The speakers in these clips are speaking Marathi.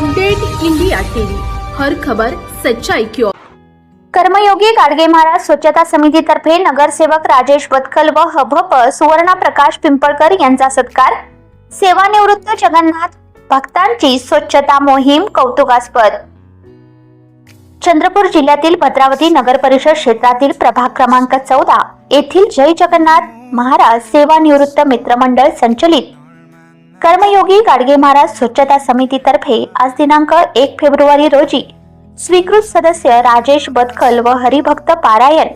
Update India TV. हर खबर सच्चाई की ओर. कर्मयोगी गाडगे महाराज स्वच्छता समितीतर्फे नगरसेवक राजेश बतकल व हभप सुवर्णा प्रकाश पिंपळकर यांचा सत्कार. सेवानिवृत्त जगन्नाथ भक्तांची स्वच्छता मोहीम कौतुकास्पद. चंद्रपूर जिल्ह्यातील भद्रावती नगर परिषद क्षेत्रातील प्रभाग क्रमांक चौदा येथील जय जगन्नाथ महाराज सेवानिवृत्त मित्रमंडळ संचलित. कर्मयोगी गाडगे महाराज स्वच्छता समितीतर्फे आज दिनांक एक फेब्रुवारी रोजी स्वीकृत सदस्य राजेश बदकल व हरिभक्त पारायण.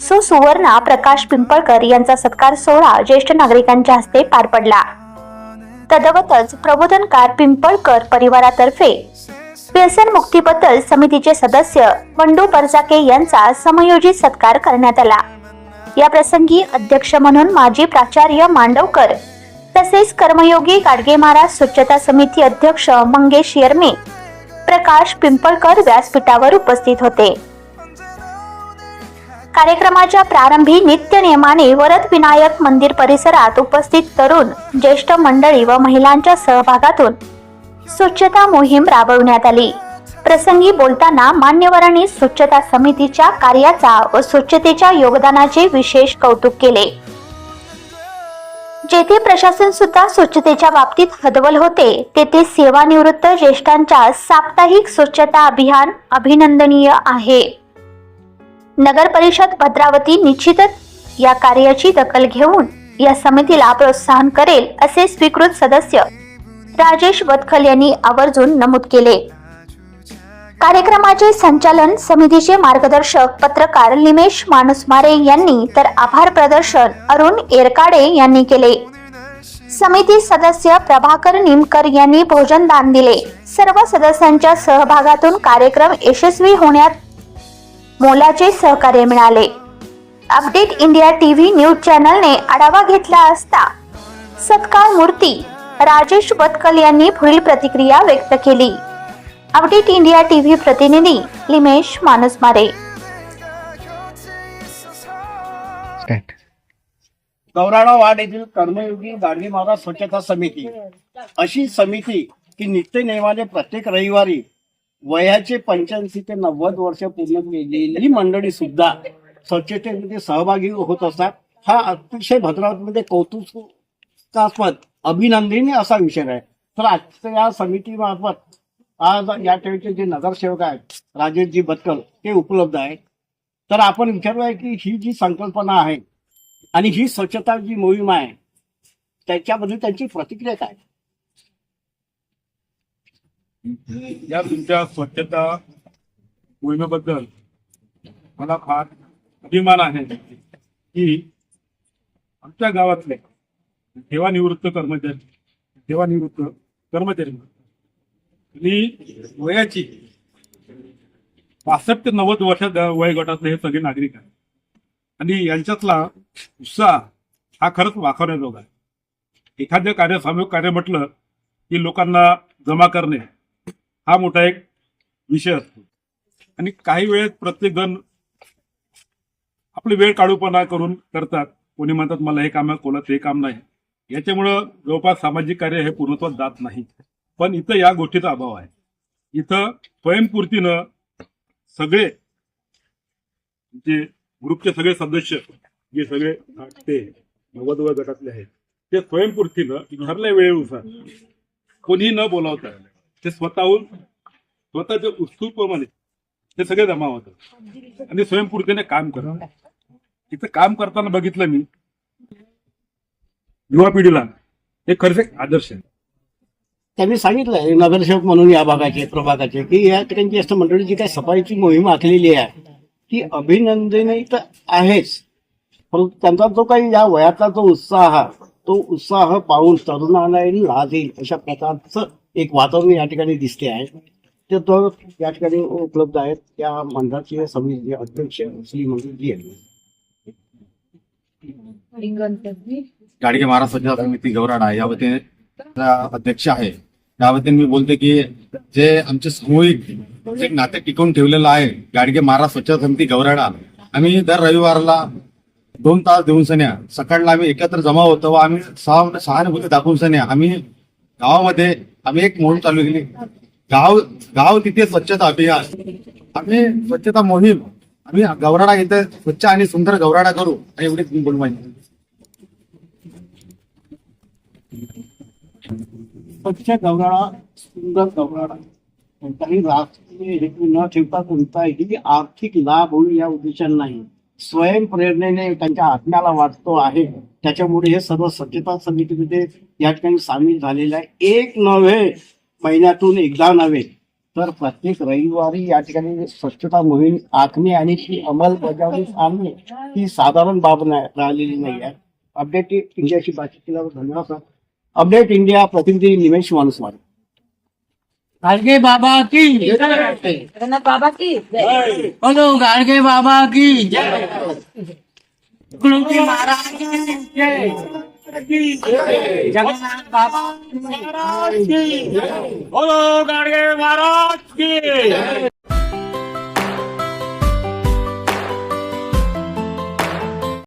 सो सुवर्णा प्रकाश पिंपळकर यांचा सत्कार सोहळा ज्येष्ठ नागरिकांच्या हस्ते पार पडला. तदवतच प्रबोधनकार पिंपळकर परिवारातर्फे व्यसन मुक्तीबद्दल समितीचे सदस्य बंडू परजाके यांचा समयोजित सत्कार करण्यात आला. या प्रसंगी अध्यक्ष म्हणून माजी प्राचार्य मांडवकर तसेच कर्मयोगी गाडगे महाराज स्वच्छता समिती अध्यक्ष मंगेश यर्मे प्रकाश पिंपळकर व्यासपीठावर उपस्थित होते. कार्यक्रमाच्या प्रारंभी नित्य नियमाने वरद विनायक मंदिर परिसरात उपस्थित तरुण ज्येष्ठ मंडळी व महिलांच्या सहभागातून स्वच्छता मोहीम राबवण्यात आली. प्रसंगी बोलताना मान्यवरांनी स्वच्छता समितीच्या कार्याचा व स्वच्छतेच्या योगदानाचे विशेष कौतुक केले. जेथे प्रशासन सुद्धा स्वच्छतेच्या बाबतीत हदवल होते तेथे सेवानिवृत्त ज्येष्ठांच्या साप्ताहिक स्वच्छता अभियान अभिनंदनीय आहे. नगर परिषद भद्रावती निश्चितच या कार्याची दखल घेऊन या समितीला प्रोत्साहन करेल असे स्वीकृत सदस्य राजेश वतखल यांनी आवर्जून नमूद केले. कार्यक्रमाचे संचालन समितीचे मार्गदर्शक पत्रकार निमेश मानुसमारे यांनी तर आभार प्रदर्शन अरुण एरकाडे यांनी केले. समिती सदस्य प्रभाकर निमकर यांनी भोजन दान दिले. सर्व सदस्यांच्या सहभागातून कार्यक्रम यशस्वी होण्यात मोलाचे सहकार्य मिळाले. अपडेट इंडिया टीव्ही न्यूज चॅनलने आढावा घेतला असता सत्कार मूर्ती राजेश बतकल यांनी पुढील प्रतिक्रिया व्यक्त केली. अपडेट इंडिया टीव्ही प्रतिनिधी लिमेश मानसमारे. गौराणा वाड येथील कर्मयोगी गाडगे महाराज स्वच्छता समिती अशी समिती की नित्य नियमाने प्रत्येक रविवारी वयाचे पंच्याऐंशी ते नव्वद वर्ष पूर्ण केलेली मंडळी सुद्धा स्वच्छतेमध्ये सहभागी होत असतात. हा अतिशय भद्रावतीमध्ये कौतुकास्पद अभिनंदनीय असा विषय आहे. तर आजच्या या समितीमार्फत आज या ठेवीचे जे नगरसेवक आहेत राजेशजी बत्कल ते उपलब्ध आहेत. तर आपण विचारूया की ही जी संकल्पना आहे आणि ही स्वच्छता जी मोहीम आहे त्याच्याबद्दल त्यांची प्रतिक्रिया काय? या तुमच्या स्वच्छता मोहिमेबद्दल मला फार अभिमान आहे की आमच्या गावातले सेवानिवृत्त कर्मचारी सेवानिवृत्त कर्मचारी आणि वयाची पासष्ट ते नव्वद वर्षात वयगटातले हे सगळे नागरिक आहेत. आणि यांच्यातला उत्साह हा खरंच वाखवण्याजोगा आहे. एखाद्या कार्य सामूहिक कार्य म्हटलं की लोकांना जमा करणे हा मोठा एक विषय असतो. आणि काही वेळेत प्रत्येक जण आपली वेळ काढूपणा करून करतात. कोणी म्हणतात मला हे काम आहे कोणाचं हे काम नाही. याच्यामुळं जवळपास सामाजिक कार्य हे पूर्णत्वात जात नाही. पण इथं या गोष्टीचा अभाव आहे. इथं स्वयंपूर्तीनं सगळे जे ग्रुपचे सगळे सदस्य जे सगळे ते नव्वद वय गटातले आहेत ते स्वयंपूर्तीनं ठरल्या वेळेनुसार. कोणी न बोलावता ते स्वतःहून स्वतःच्या उत्सुकपणे ते सगळे जमा होतात. आणि स्वयंपूर्तीने काम करतात. इथं काम करताना बघितलं मी युवा पिढीला हे खरंच एक आदर्श आहे. त्यांनी सांगितलंय नगरसेवक म्हणून या भागाचे प्रभागाचे की या ठिकाणी जी असं मंडळी जी काही सफाईची मोहीम आखलेली आहे ती अभिनंदनीय तर आहेच. परंतु त्यांचा जो काही या वयातला जो उत्साह तो उत्साह पाहून तरुणांना लाज येईल अशा प्रकारचं एक वातावरण या ठिकाणी दिसते आहे. ते तो या ठिकाणी उपलब्ध आहेत. त्या मंडळाचे समिती अध्यक्ष श्री मंगलजी यांनी गाडगे महाराज समिती गौराडा या वतीने अध्यक्ष आहे. त्या मी बोलते की जे आमचे सामूहिक जे नाते टिकवून ठेवलेलं आहे गाडगे महाराज स्वच्छता समिती गौराडा आम्ही दर रविवारला दोन तास देऊन सन्या सकाळला आम्ही एकत्र जमा होतो व आम्ही सहा सहानुभूती दाखवून सन्या आम्ही गावामध्ये आम्ही एक मोहीम चालू केली. गाव गाव तिथे स्वच्छता अभियान. आम्ही स्वच्छता मोहीम आम्ही गौराडा इथे स्वच्छ आणि सुंदर गौराडा करू आणि एवढीच मी बोलू माहिती स्वच्छ गवराळा सुंदर गवराळा. कोणताही राजकीय हेतू न ठेवता कोणताही आर्थिक लाभ होईल या उद्देशाने नाही. स्वयंप्रेरणेने त्यांच्या आत्म्याला वाटतो आहे. त्याच्यामुळे हे सर्व स्वच्छता समितीमध्ये या ठिकाणी सामील झालेलं आहे एक नव्हे महिन्यातून एकदा नव्हे. तर प्रत्येक रविवारी या ठिकाणी स्वच्छता मोहीम आखणे आणि ती अंमलबजावणी आणणे ही साधारण बाब नाही राहिलेली नाही आहे. अपडेट इंडियाशी बातचीत केल्यावर धन्यवाद सर. अपडेट इंडिया प्रतिनिधी निमेश मानुसवाडी गाडगे बाबा की जगन्नाथ बाबा की बोलो गाडगे बाबा की तुकडोजी महाराज की जय. जगन्नाथ बाबा बोलो गाडगे महाराज की